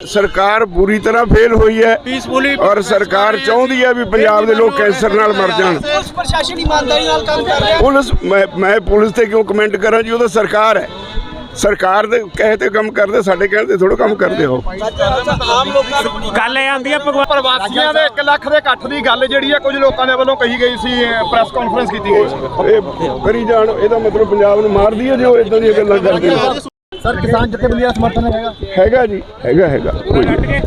ਸਰਕਾਰ ਬੁਰੀ ਤਰ੍ਹਾਂ ਫੇਲ ਹੋਈ ਹੈ ਪੀਸਫੁਲੀ ਔਰ ਸਰਕਾਰ ਚਾਹੁੰਦੀ ਹੈ ਵੀ ਪੰਜਾਬ ਦੇ ਲੋਕ ਕੈਂਸਰ ਨਾਲ ਮਰ ਜਾਣ। ਪੁਲਿਸ ਪ੍ਰਸ਼ਾਸਨ ਇਮਾਨਦਾਰੀ ਨਾਲ ਕੰਮ ਕਰ ਰਿਹਾ ਪੁਲਿਸ ਮੈਂ ਮੈਂ ਪੁਲਿਸ ਤੇ ਕਿਉਂ ਕਮੈਂਟ ਕਰਾਂ ਜੀ ਉਹ ਤਾਂ ਸਰਕਾਰ ਹੈ। ਸਰਕਾਰ ਦੇ ਕਹੇ ਤੇ ਕੰਮ ਕਰਦੇ ਸਾਡੇ ਕਹਿਣ ਤੇ ਥੋੜਾ ਕੰਮ ਕਰਦੇ ਹੋ ਗੱਲ ਇਹ ਆਂਦੀ ਆ ਭਗਵਾਨ ਪ੍ਰਵਾਸੀਆਂ ਦੇ 1 ਲੱਖ ਦੇ ਇਕੱਠ ਦੀ ਗੱਲ ਜਿਹੜੀ ਹੈ ਕੁਝ ਲੋਕਾਂ ਦੇ ਵੱਲੋਂ ਕਹੀ ਗਈ ਸੀ ਪ੍ਰੈਸ ਕਾਨਫਰੰਸ ਕੀਤੀ ਗਈ ਸੀ। ਇਹ ਕਰੀ ਜਾਣ ਇਹਦਾ ਮਤਲਬ ਪੰਜਾਬ ਨੂੰ ਮਾਰ ਦਈਏ ਜੋ ਇਦਾਂ ਦੀਆਂ ਗੱਲਾਂ ਕਰਦੇ ਸਰ ਕਿਸਾਨ ਜਥੇਬੰਦੀਆਂ ਸਮਰਥਨ ਹੈਗਾ? ਹੈਗਾ ਜੀ ਹੈਗਾ ਹੈਗਾ ਕੋਈ ਨਹੀਂ।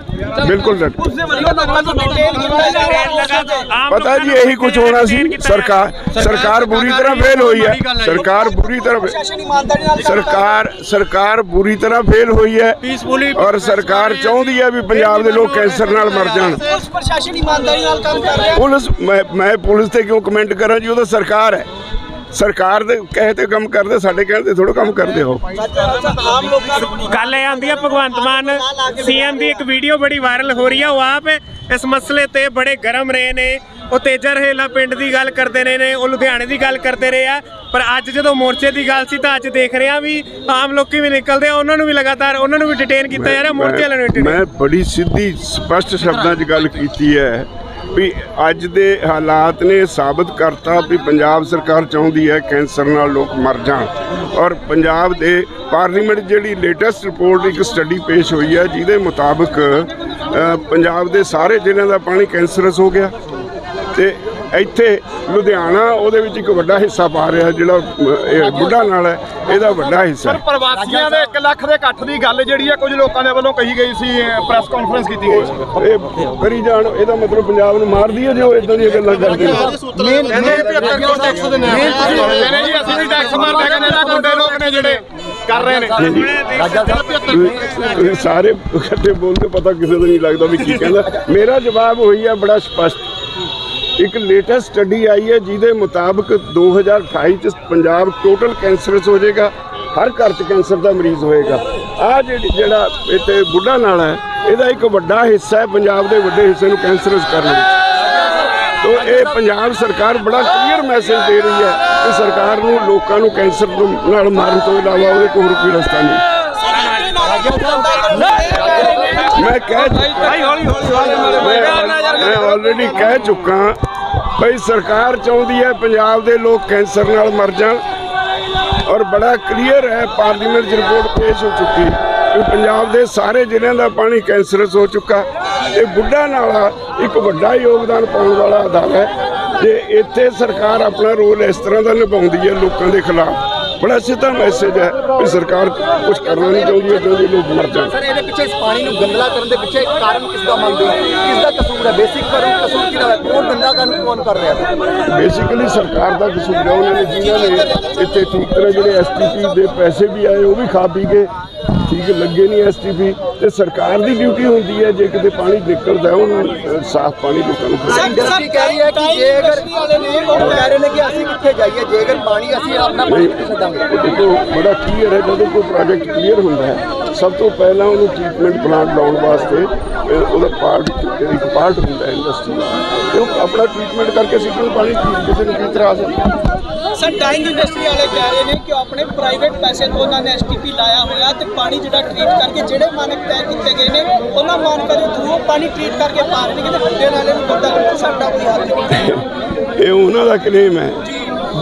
ਬਿਲਕੁਲ ਡਟ ਦੇ ਪਤਾ ਜੀ ਇਹੀ ਕੁਝ ਹੋਣਾ ਸੀ। ਸਰਕਾਰ ਸਰਕਾਰ ਬੁਰੀ ਤਰ੍ਹਾਂ ਫੇਲ ਹੋਈ ਹੈ। ਸਰਕਾਰ ਬੁਰੀ ਤਰ੍ਹਾਂ। ਸਰਕਾਰ ਸਰਕਾਰ ਬੁਰੀ ਤਰ੍ਹਾਂ ਫੇਲ ਹੋਈ ਹੈ। ਪੀਸਫੁਲੀ ਔਰ ਸਰਕਾਰ ਚਾਹੁੰਦੀ ਹੈ ਵੀ ਪੰਜਾਬ ਦੇ ਲੋਕ ਕੈਂਸਰ ਨਾਲ ਮਰ ਜਾਣ। ਪੁਲਿਸ ਪ੍ਰਸ਼ਾਸਨ ਇਮਾਨਦਾਰੀ ਨਾਲ ਕੰਮ ਕਰ ਰਿਹਾ ਪੁਲਿਸ ਮੈਂ ਮੈਂ ਪੁਲਿਸ ਤੇ ਕਿਉਂ ਕਮੈਂਟ ਕਰਾਂ ਜੀ? ਉਹ ਤਾਂ ਸਰਕਾਰ ਹੈ। ਸਰਕਾਰ ਦੇ ਕਹੇ ਤੇ ਕੰਮ ਕਰਦੇ ਸਾਡੇ ਕਹਿਣ ਤੇ ਥੋੜਾ ਕੰਮ ਕਰਦੇ ਹੋ ਨੂੰ ਗੱਲ ਇਹ ਆਂਦੀ ਆ ਭਗਵੰਤ ਮਾਨ ਸੀਐਮ ਦੀ ਇੱਕ ਵੀਡੀਓ ਬੜੀ ਵਾਇਰਲ ਹੋ ਰਹੀ ਆ ਉਹ ਆਪ ਇਸ ਮਸਲੇ ਤੇ ਬੜੇ ਗਰਮ ਰਹੇ ਨੇ। ਉਹ ਤੇਜਾ ਰਹੇਲਾ ਪਿੰਡ ਦੀ ਗੱਲ ਕਰਦੇ ਰਹੇ ਨੇ ਉਹ ਲੁਧਿਆਣੇ ਦੀ ਗੱਲ ਕਰਦੇ ਰਹੇ ਆ। ਪਰ ਅੱਜ ਜਦੋਂ ਮੋਰਚੇ ਦੀ ਗੱਲ ਸੀ ਤਾਂ ਅੱਜ ਦੇਖ ਰਹੇ ਆ ਵੀ ਆਮ ਲੋਕੀ ਵੀ ਨਿਕਲਦੇ ਆ ਉਹਨਾਂ ਨੂੰ ਵੀ ਲਗਾਤਾਰ ਉਹਨਾਂ ਨੂੰ ਵੀ ਡਿਟੇਨ ਕੀਤਾ ਜਾ ਰਿਹਾ ਮੋਰਚੇ ਵਾਲਿਆਂ ਨੂੰ। ਮੈਂ ਬੜੀ ਸਿੱਧੀ ਸਪਸ਼ਟ ਸ਼ਬਦਾਂ 'ਚ ਗੱਲ ਕੀਤੀ ਹੈ। ਵੀ ਅੱਜ ਦੇ ਹਾਲਾਤ ਨੇ ਸਾਬਤ ਕਰਤਾ ਵੀ ਪੰਜਾਬ ਸਰਕਾਰ ਚਾਹੁੰਦੀ ਹੈ ਕੈਂਸਰ ਨਾਲ ਲੋਕ ਮਰ ਜਾਣ। ਔਰ ਪੰਜਾਬ ਦੇ ਪਾਰਲੀਮੈਂਟ ਜਿਹੜੀ ਲੇਟੈਸਟ ਰਿਪੋਰਟ, ਇੱਕ ਸਟੱਡੀ ਪੇਸ਼ ਹੋਈ ਹੈ, ਜਿਹਦੇ ਮੁਤਾਬਕ ਪੰਜਾਬ ਦੇ ਸਾਰੇ ਜ਼ਿਲ੍ਹਿਆਂ ਦਾ ਪਾਣੀ ਕੈਂਸਰਸ ਹੋ ਗਿਆ ਤੇ ਇੱਥੇ ਲੁਧਿਆਣਾ ਉਹਦੇ ਵਿੱਚ ਇੱਕ ਵੱਡਾ ਹਿੱਸਾ ਪਾ ਰਿਹਾ ਜਿਹੜਾ ਇਹ ਬੁੱਢਾ ਨਾਲ ਹੈ ਇਹਦਾ ਵੱਡਾ ਹਿੱਸਾ ਸਰ ਪ੍ਰਵਾਸੀਆਂ ਦੇ 1 ਲੱਖ ਦੇ ਇਕੱਠ ਦੀ ਗੱਲ ਜਿਹੜੀ ਹੈ ਕੁਝ ਲੋਕਾਂ ਦੇ ਵੱਲੋਂ ਕਹੀ ਗਈ ਸੀ ਪ੍ਰੈਸ ਕਾਨਫਰੰਸ ਕੀਤੀ ਗਈ ਸੀ। ਇਹ ਕਰੀ ਜਾਣ ਇਹਦਾ ਮਤਲਬ ਪੰਜਾਬ ਨੂੰ ਮਾਰ ਦਈਏ ਜੋ ਇਦਾਂ ਦੀਆਂ ਗੱਲਾਂ ਕਰਦੇ ਨੇ। ਕਹਿੰਦੇ ਜੀ ਅਸੀਂ ਵੀ ਟੈਕਸ ਮਾਰਦੇ ਕਹਿੰਦੇ ਨਾ ਗੁੰਡੇ ਲੋਕ ਨੇ ਜਿਹੜੇ ਕਰ ਰਹੇ ਨੇ। ਸਾਰੇ ਇਕੱਠੇ ਬੋਲਦੇ ਪਤਾ ਕਿਸੇ ਦਾ ਨਹੀਂ ਲੱਗਦਾ ਵੀ ਕੀ ਕਹਿੰਦਾ। ਮੇਰਾ ਜਵਾਬ ਹੋਈ ਹੈ ਬੜਾ ਸਪਸ਼ਟ ਇੱਕ ਲੇਟੈਸਟ ਸਟੱਡੀ ਆਈ ਹੈ ਜਿਹਦੇ ਮੁਤਾਬਕ 2028 ਚ ਪੰਜਾਬ ਟੋਟਲ ਕੈਂਸਰਸ ਹੋ ਜਾਏਗਾ, ਹਰ ਘਰ ਚ ਕੈਂਸਰ ਦਾ ਮਰੀਜ਼ ਹੋਏਗਾ। ਆ ਜਿਹੜਾ ਇੱਥੇ ਬੁੱਢਾ ਨਾਲਾ ਹੈ, ਇਹਦਾ ਇੱਕ ਵੱਡਾ ਹਿੱਸਾ ਹੈ ਪੰਜਾਬ ਦੇ ਵੱਡੇ ਹਿੱਸੇ ਨੂੰ ਕੈਂਸਰਸ ਕਰਨ ਵਿੱਚ ਤੋ ਇਹ ਪੰਜਾਬ ਸਰਕਾਰ ਬੜਾ ਕਲੀਅਰ ਮੈਸੇਜ ਦੇ ਰਹੀ ਹੈ ਕਿ ਸਰਕਾਰ ਨੂੰ ਲੋਕਾਂ ਨੂੰ ਕੈਂਸਰ ਤੋਂ ਨਾਲ ਮਾਰਨ ਤੋਂ ਇਲਾਵਾ ਉਹਦੇ ਕੋਲ ਹੋਰ ਕੋਈ ਰਸਤਾ ਨਹੀਂ। ਮੈਂ ਕਹਿ ਭਾਈ ਹੌਲੀ ਹੌਲੀ ਮੈਂ ਆਲਰੇਡੀ ਕਹਿ ਚੁੱਕਾ ਭਈ ਸਰਕਾਰ ਚਾਹੁੰਦੀ ਹੈ ਪੰਜਾਬ ਦੇ ਲੋਕ ਕੈਂਸਰ ਨਾਲ ਮਰ ਜਾਣ ਔਰ ਬੜਾ ਕਲੀਅਰ ਹੈ ਪਾਰਲੀਮੈਂਟ 'ਚ ਰਿਪੋਰਟ ਪੇਸ਼ ਹੋ ਚੁੱਕੀ ਕਿ ਪੰਜਾਬ ਦੇ ਸਾਰੇ ਜ਼ਿਲ੍ਹਿਆਂ ਦਾ ਪਾਣੀ ਕੈਂਸਰਸ ਹੋ ਚੁੱਕਾ। ਇਹ ਬੁੱਢਾ ਨਾਲਾ ਇੱਕ ਵੱਡਾ ਯੋਗਦਾਨ ਪਾਉਣ ਵਾਲਾ ਅਦਾਰਾ ਹੈ। ਜੇ ਇੱਥੇ ਸਰਕਾਰ ਆਪਣਾ ਰੋਲ ਇਸ ਤਰ੍ਹਾਂ ਦਾ ਨਿਭਾਉਂਦੀ ਹੈ ਲੋਕਾਂ ਦੇ ਖਿਲਾਫ ਬੜਾ ਸਿੱਧਾ ਮੈਸੇਜ ਹੈ ਕਿ ਸਰਕਾਰ ਕੁਝ ਕਰਨਾ ਨਹੀਂ ਚਾਹੁੰਦੀ ਕਿਉਂਕਿ ਲੋਕ ਮਰ ਜਾਣ। ਸਰ ਇਹਦੇ ਪਿੱਛੇ ਇਸ ਪਾਣੀ ਨੂੰ ਗੰਦਲਾ ਕਰਨ ਦੇ ਪਿੱਛੇ ਕਾਰਨ ਕਿਸ ਦਾ ਮੰਨਦੇ ਹੋ? ਕਿਸ ਦਾ ਕਸੂਰ ਹੈ? ਬੇਸਿਕ ਪਰ ਕਸੂਰ ਕਿਹਦਾ ਹੈ? ਕੌਣ ਗੰਦਾ ਕਾਨੂੰਨ ਕੌਣ ਕਰ ਰਿਹਾ ਹੈ? ਬੇਸਿਕਲੀ ਸਰਕਾਰ ਦਾ ਕਸੂਰ ਹੈ ਉਹਨਾਂ ਨੇ ਜਿਨ੍ਹਾਂ ਨੇ ਇੱਥੇ ਠੀਕ ਤਰ੍ਹਾਂ ਜਿਹੜੇ ਐਸਟੀਪੀ ਦੇ ਪੈਸੇ ਵੀ ਆਏ ਉਹ ਵੀ ਖਾ ਪੀ ਕੇ ਠੀਕ ਲੱਗੇ ਨਹੀਂ ਐਸਟੀਪੀ ਤੇ ਸਰਕਾਰ ਦੀ ਡਿਊਟੀ ਹੁੰਦੀ ਹੈ ਜੇ ਕਿਤੇ ਪਾਣੀ ਨਿਕਲਦਾ ਹੈ, ਉਹਨੂੰ ਸਾਫ਼ ਪਾਣੀ ਲੋਕਾਂ ਨੂੰ। ਇੰਡਸਟਰੀ ਕਹਿ ਰਹੀ ਹੈ ਕਿ ਜੇ ਅਗਰ ਉਹ ਕਹਿ ਰਹੇ ਨੇ ਕਿ ਅਸੀਂ ਕਿੱਥੇ ਜਾਈਏ ਜੇ ਅਗਰ ਪਾਣੀ ਅਸੀਂ ਆਪਣਾ ਪਾਣੀ ਕਿੱਥੇ ਛੱਡਾਂਗੇ? ਦੇਖੋ ਬੜਾ ਕਲੀਅਰ ਹੈ ਜਦੋਂ ਕੋਈ ਪ੍ਰੋਜੈਕਟ ਕਲੀਅਰ ਹੁੰਦਾ ਹੈ ਸਭ ਤੋਂ ਪਹਿਲਾਂ ਉਹਨੂੰ ਟ੍ਰੀਟਮੈਂਟ ਪਲਾਂਟ ਲਾਉਣ ਵਾਸਤੇ ਉਹਦਾ ਪਾਰਟ ਇੱਕ ਪਾਰਟ ਹੁੰਦਾ ਹੈ ਇੰਡਸਟਰੀ ਉਹ ਆਪਣਾ ਟ੍ਰੀਟਮੈਂਟ ਕਰਕੇ ਸਿੱਧੂ ਪਾਣੀ ਕਿਸੇ ਨੂੰ ਕੀ ਤਰ੍ਹਾਂ ਸਕਦਾ। ਸਰ ਡਾਈਂਗ ਇੰਡਸਟਰੀ ਵਾਲੇ ਕਹਿ ਰਹੇ ਨੇ ਕਿ ਆਪਣੇ ਪ੍ਰਾਈਵੇਟ ਪੈਸੇ ਤੋਂ ਉਹਨਾਂ ਨੇ ਐਸਟੀਪੀ ਲਾਇਆ ਹੋਇਆ ਤੇ ਪਾਣੀ ਜਿਹੜਾ ਟ੍ਰੀਟ ਕਰਕੇ ਜਿਹੜੇ ਮਾਨਕ ਤੈਅ ਕੀਤੇ ਗਏ ਨੇ ਉਹਨਾਂ ਮਾਨਕਾਂ ਦੇ ਥਰੂ ਪਾਣੀ ਟ੍ਰੀਟ ਕਰਕੇ ਪਾ ਰਹੇ ਨੇ ਕਿ ਬੁੱਢੇ ਨਾਲੇ ਨੂੰ ਕਰਕੇ ਸਾਡਾ ਕੋਈ ਹੱਥ ਨਹੀਂ ਇਹ ਉਹਨਾਂ ਦਾ ਕਲੇਮ ਹੈ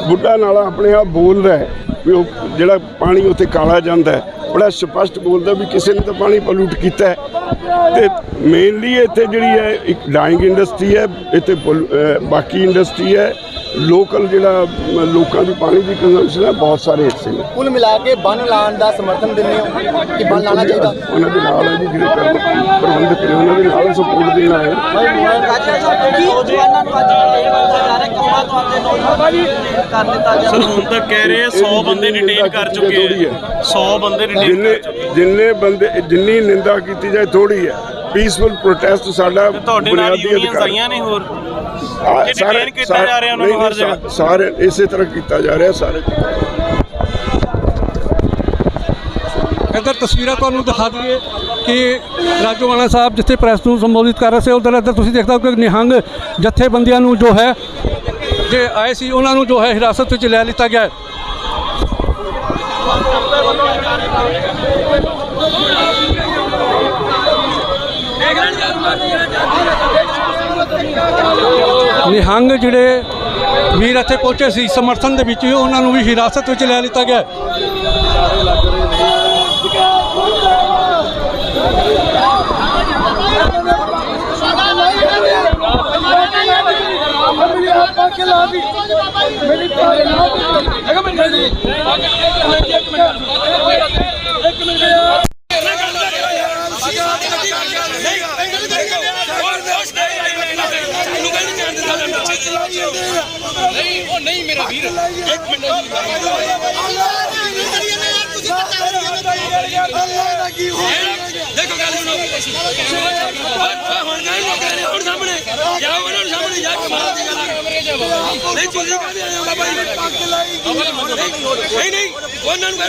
ਬੁੱਢਾ ਨਾਲਾ ਆਪਣੇ ਆਪ ਬੋਲਦਾ ਹੈ ਵੀ ਉਹ ਜਿਹੜਾ ਪਾਣੀ ਉੱਥੇ ਕਾਲਾ ਜਾਂਦਾ ਹੈ ਬੜਾ ਸਪਸ਼ਟ ਬੋਲਦਾ ਵੀ ਕਿਸੇ ਨੇ ਤਾਂ ਪਾਣੀ ਪੋਲੂਟ ਕੀਤਾ ਤੇ ਮੇਨਲੀ ਇੱਥੇ ਜਿਹੜੀ ਹੈ ਇੱਕ ਡਾਈਂਗ ਇੰਡਸਟਰੀ ਹੈ ਇੱਥੇ ਬਾਕੀ ਇੰਡਸਟਰੀ ਹੈ ਲੋਕਲ ਜਿਹੜਾ ਲੋਕਾਂ ਦੀ ਪਾਣੀ ਦੀ ਕੰਜ਼ੰਪਸ਼ਨ ਹੈ ਬਹੁਤ ਸਾਰੇ ਹਿੱਸੇ ਨੇ। ਕੁੱਲ ਮਿਲਾ ਕੇ ਬੰਨ ਲਾਉਣ ਦਾ ਸਮਰਥਨ ਦਿੰਦੇ ਹੋ ਕਿ ਬੰਨ ਲਾਉਣਾ ਚਾਹੀਦਾ? ਉਹਨਾਂ ਦੇ ਨਾਲ ਹੈ ਜੀ ਜਿਹੜੇ ਪ੍ਰਬੰਧ- ਪ੍ਰਬੰਧਕ ਨੇ ਉਹਨਾਂ ਦੇ ਨਾਲ ਸਪੋਰਟ ਦੇਣਾ ਹੈ ਕੀ? ਜਵਾਨਾਂ ਨੂੰ ਅੱਜ ਡਿਟੇਲ ਕੀਤਾ ਜਾ ਰਿਹਾ ਕੰਮਾਂ ਤੋਂ ਆਉਂਦੇ ਨੌਜਵਾਨ ਕਰ ਦਿੱਤਾ ਜਾ ਸਰ ਹੁਣ ਤੱਕ ਕਹਿ ਰਹੇ ਆ 100 ਬੰਦੇ ਡਿਟੇਨ ਕਰ ਚੁੱਕੇ ਆ। 100 ਬੰਦੇ ਡਿਟੇਨ ਜਿੰਨੇ ਜਿੰਨੇ ਬੰਦੇ ਜਿੰਨੀ ਨਿੰਦਾ ਕੀਤੀ ਜਾਏ ਥੋੜੀ ਹੈ। ਪੀਸਫੁਲ ਪ੍ਰੋਟੈਸਟ ਸਾਡਾ ਤੁਹਾਡੇ ਨਾਲ ਯੂਨੀਅਨਸ ਆਈਆਂ ਨੇ ਹੋਰ? ਸਾਰੇ- detain ਕੀਤਾ ਸਾਰੇ- ਜਾ ਰਿਹਾ ਉਹਨਾਂ ਨੂੰ ਨਹੀਂ, ਹਰ ਜਗ੍ਹਾ? ਸਾ- ਸਾਰੇ ਇਸੇ ਤਰ੍ਹਾਂ ਕੀਤਾ ਜਾ ਰਿਹਾ ਸਾਰੇ। ਇੱਧਰ ਤਸਵੀਰਾਂ ਤੁਹਾਨੂੰ ਦਿਖਾ ਦਈਏ ਕਿ ਰਾਜੋਵਾਲਾ ਸਾਹਿਬ ਜਿੱਥੇ ਪ੍ਰੈਸ ਨੂੰ ਸੰਬੋਧਿਤ ਕਰ ਰਹੇ ਸੀ ਉਧਰ ਇੱਧਰ ਤੁਸੀਂ ਦੇਖਦੇ ਹੋ ਕਿ ਨਿਹੰਗ ਜਥੇਬੰਦੀਆਂ ਨੂੰ ਜੋ ਹੈ ਜੇ ਆਏ ਸੀ ਉਹਨਾਂ ਨੂੰ ਜੋ ਹੈ ਹਿਰਾਸਤ ਵਿੱਚ ਲੈ ਲਿੱਤਾ ਗਿਆ ਹੈ। ਨਿਹੰਗ ਜਿਹੜੇ ਵੀਰ ਇੱਥੇ ਪਹੁੰਚੇ ਸੀ, ਸਮਰਥਨ ਦੇ ਵਿੱਚ ਉਹਨਾਂ ਨੂੰ ਵੀ ਹਿਰਾਸਤ ਵਿੱਚ ਲੈ ਲਿੱਤਾ ਗਿਆ ਹੈ। ਨਹੀਂ ਉਹ ਨਹੀਂ ਮੇਰਾ ਵੀਰ ਇੱਕ ਮਿੰਟ ਦੇਖੋ ਗੱਲ ਸੁਣੋ ਓਏ ਹੁਣ ਗਏ ਲੋਕਾਂ ਨੇ ਹੁਣ ਸਾਹਮਣੇ ਜਾਓ ਉਹਨਾਂ ਨੂੰ ਸਾਹਮਣੇ ਜਾ ਕਮਾਲ ਦੀ ਗੱਲ ਹੈ। ਨਹੀਂ ਚੋਰੀ ਕਰਦੇ ਆਏ ਹੋ ਬਾਬਾ ਜੀ ਨਹੀਂ ਨਹੀਂ ਉਹਨਾਂ ਨੂੰ